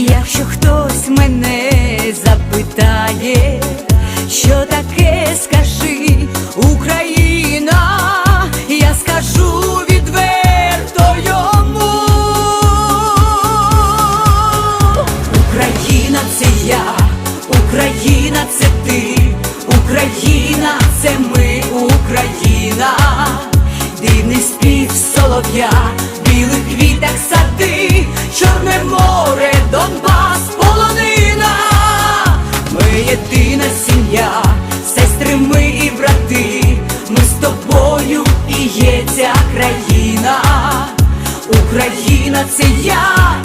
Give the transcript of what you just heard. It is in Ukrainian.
якщо хтось мене запитає, що таке скажи Україна, я скажу відверто йому. Україна це я, Україна це ти, Україна це ми, Україна, дивний спів солов'я, єдина сестри ми і брати, ми з тобою і є ця країна, Україна це я.